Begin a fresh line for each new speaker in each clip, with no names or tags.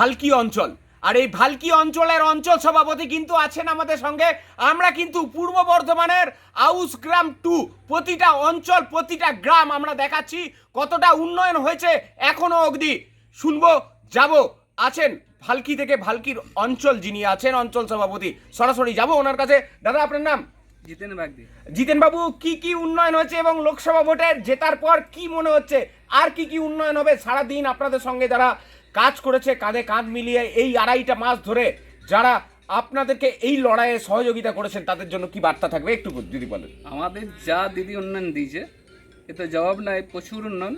ভালকি অঞ্চল। আর এই ভালকি অঞ্চলের অঞ্চল সভাপতি কিন্তু আছেন আমাদের সঙ্গে। আমরা কিন্তু পূর্ব বর্ধমানের আউস গ্রাম টু প্রতিটা অঞ্চল প্রতিটা গ্রাম আমরা দেখাচ্ছি কতটা উন্নয়ন হয়েছে এখনও অবধি। শুনব যাব আছেন ভালকি থেকে ভালকির অঞ্চল যিনি আছেন অঞ্চল সভাপতি। সরাসরি যাব ওনার কাছে। দাদা আপনার নাম?
জিতেন বাগদি।
জিতেন বাবু কি কি উন্নয়ন হয়েছে এবং লোকসভা ভোটের জেতার পর কি মনে হচ্ছে? আর কি কি উন্নয়ন হবে? সারা দিন আপনাদের সঙ্গে যারা কাজ করেছে কাঁধে কাঁধ মিলিয়ে এই আড়াইটা মাস ধরে যারা আপনাদেরকে এই লড়াইয়ে সহযোগিতা করেছেন তাদের জন্য কি বার্তা থাকবে? একটু যদি বলেন।
আমাদের যা দিদি উন্নয়ন দিয়েছে এতে জবাব নাই প্রচুর উন্নয়ন।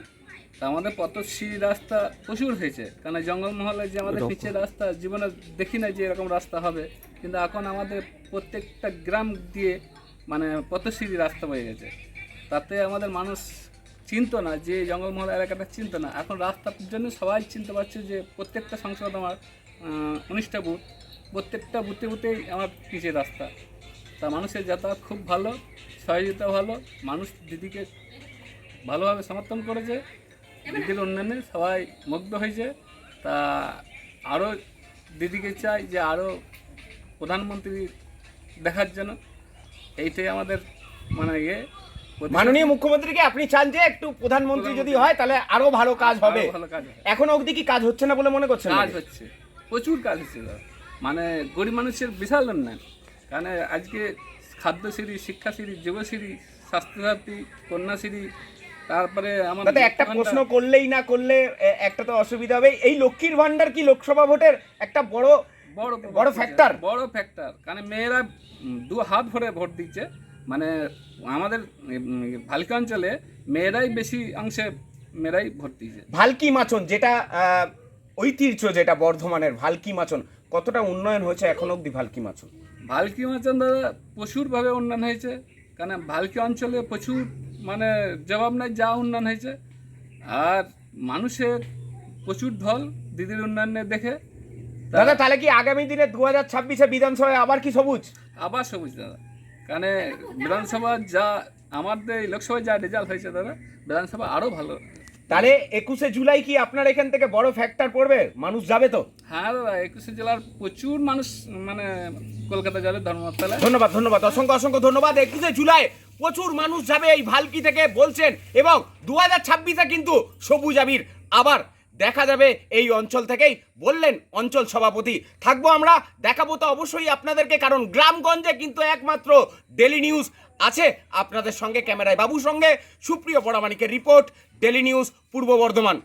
তা আমাদের পথশ্রী রাস্তা প্রচুর হয়েছে। কারণ জঙ্গলমহলে যে আমাদের পিচের রাস্তা জীবনে দেখি না যে এরকম রাস্তা হবে। কিন্তু এখন আমাদের প্রত্যেকটা গ্রাম দিয়ে মানে পথশ্রী রাস্তা হয়ে গেছে। তাতে আমাদের মানুষ চিনতো না, যে জঙ্গলমহল এলাকাটা চিনতো না। এখন রাস্তার জন্য সবাই চিনতে পারছে যে প্রত্যেকটা সংসদ আমার উনিশটা বুথ, প্রত্যেকটা বুথে বুথেই আমার পিচের রাস্তা। তা মানুষের যাতায়াত খুব ভালো, সহযোগিতা ভালো, মানুষ দিদিকে ভালোভাবে সমর্থন করেছে, দিদির উন্নয়নে সবাই মুগ্ধ হয়েছে। তা আরও দিদিকে চাই যে আরও প্রধানমন্ত্রী দেখার জন্য, এইটাই আমাদের মানে ইয়ে।
মাননীয় মুখ্যমন্ত্রীকে আপনি চান যে একটু প্রধানমন্ত্রী যদি হয় তাহলে আরও ভালো কাজ হবে।
আরও ভালো কাজ হবে।
এখনও অবধি কি কাজ হচ্ছে না বলে মনে করছেন
কাজ হচ্ছে। প্রচুর কাজ হচ্ছে দাদা। মানে গরিব মানুষের বিশাল উন্নয়ন কারণ আজকে খাদ্যশ্রী শিক্ষাশ্রী যুবশ্রী স্বাস্থ্যসাথী কন্যাশ্রী তারপরে আমার
দাদা একটা প্রশ্ন করলেই না করলে এ, একটা তো অসুবিধা হবে। এই লক্ষ্মীর ভান্ডার কি লোকসভা ভোটের একটা বড়
বড়
বড় factor?
বড় ফ্যাক্টর কারণ মেয়েরা উম, দু হাত ভরে ভোট দিচ্ছে। মানে আমাদের ভালকি অঞ্চলে মেয়েরাই বেশি অংশে মেয়েরাই ভর্তি
ভালকি মাচন যেটা ঐতিহ্য যেটা বর্ধমানের ভালকি মাচন কতটা উন্নয়ন হয়েছে এখন অবধি ভালকি মাচন?
ভালকি অঞ্চল দাদা প্রচুরভাবে উন্নয়ন হয়েছে। কারণ ভালকি অঞ্চলে প্রচুর মানে জবাব নাই যা উন্নয়ন হয়েছে। আর মানুষের প্রচুর ঢল দিদির উন্নয়নে দেখে।
দাদা তাহলে কি আগামী দিনে দু হাজার ছাব্বিশে বিধানসভায় আবার কি সবুজ?
আবার সবুজ দাদা। কারণ বিধানসভা যা আমাদের লোকসভায় যা রেজাল্ট হয়েছে দাদা বিধানসভা আরও ভালো।
তাহলে একুশে জুলাই কি আপনার এখান থেকে বড় ফ্যাক্টর পড়বে? মানুষ যাবে তো?
হ্যাঁ দাদা একুশে জেলার প্রচুর মানুষ মানে কলকাতা যাবে ধর্মতলায়।
ধন্যবাদ ধন্যবাদ অসংখ্য অসংখ্য ধন্যবাদ। একুশে জুলাই প্রচুর মানুষ যাবে এই ভালকি থেকে বলছেন এবং দু হাজার ছাব্বিশে কিন্তু সবুজ আবির আবার দেখা যাবে এই অঞ্চল থেকেই। বললেন, অঞ্চল সভাপতি, থাকব আমরা, দেখাবো তো অবশ্যই আপনাদেরকে, কারণ গ্রামগঞ্জে কিন্তু একমাত্র ডেলি নিউজ আছে। আপনাদের সঙ্গে ক্যামেরায় বাবুর সঙ্গে, সুপ্রিয় বড়ামানিকের রিপোর্ট ডেলি নিউজ পূর্ব বর্ধমান।